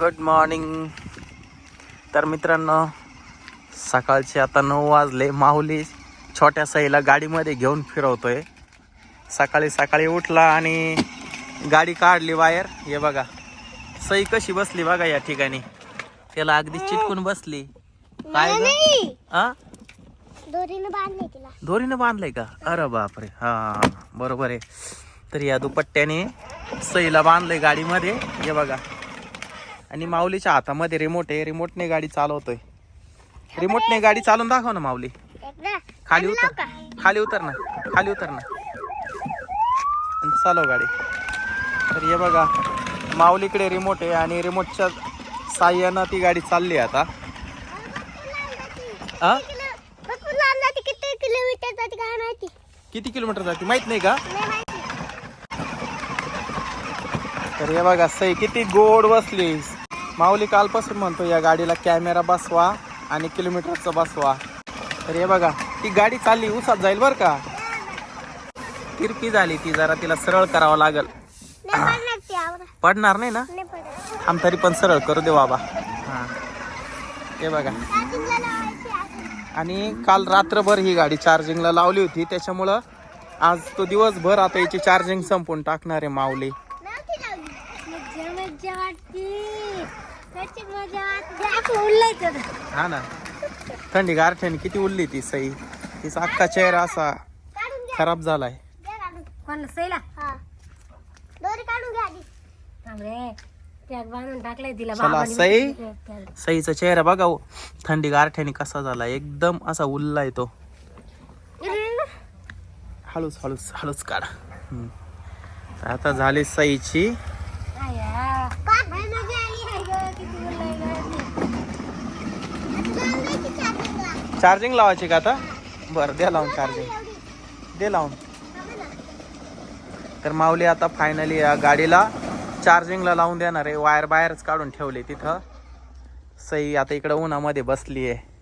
Good morning तर मित्रांनो सकाळचे आता नऊ वाजले. माऊली छोट्या साईला गाडीमध्ये घेऊन फिरवतोय. सकाळी सकाळी उठला आणि गाडी काढली वायर हे बघा सई कशी बसली बघा या ठिकाणी. त्याला अगदी चिटकून बसली. काय ग? आ? दोरीनं बांधले तिला. दोरीनं बांधलंय का? अरे बापरे. हा बरोबर आहे. तर या दुपट्ट्याने सईला बांधलंय गाडीमध्ये. हे बघा आणि माऊलीच्या हातामध्ये रिमोट आहे. रिमोटने गाडी चालवतोय. रिमोटने गाडी चालवून दाखव ना माऊली. खाली उतर? खाली उतर ना. खाली उतर ना. आणि चालव गाडी. तर हे बघा माऊलीकडे रिमोट आहे आणि रिमोटच्या साह्यानं ती गाडी चालली आता. किती किलोमीटर जाते माहिती? किती किलोमीटर जाते? माहीत नाही का? तर हे बघा सई किती गोड बसली माऊली कालपासून म्हणतो या गाडीला कॅमेरा बसवा आणि किलोमीटरचा बसवा. तर हे बघा ती गाडी चालली उसात जाईल बर का? तिरकी झाली ती जरा तिला सरळ करावं लागल. पडणार ती नाही ना? आम तरी पण सरळ करू दे बाबा. हा. हे बघा. आणि काल रात्रभर ही गाडी चार्जिंगला लावली होती त्याच्यामुळं आज तो दिवसभर आता याची चार्जिंग संपून टाकणार आहे माऊली. मज्जा मज्जा वाटते. त्याची मजा वाटते. असं उडलंय हा ना. थंडी गारठ्याने किती उरली ती सई. तिचा अख्खा चेहरा असा काढून घ्या. खराब झालाय. द्या काढून. कोणाला? सैला हा. दोरी काढून घ्या आधी. थांबरे पॅक बांधून टाकलंय तिला चला, बाबांनी. सई. त्याला. सईचा चेहरा बघा हो. थंडी गारठ्याने कसा झाला एकदम असा उरलाय तो. हळूच हळूच हळूच काढा. हम्म. आता झाली सईची चार्जिंग लावायची का आता? बरं द्या लावून चार्जिंग दे लावून. तर माऊली आता फायनली या गाडीला चार्जिंगला लावून देणार आहे. वायर बाहेरच काढून ठेवली तिथं. सई आता इकडं उन्हामध्ये बसली आहे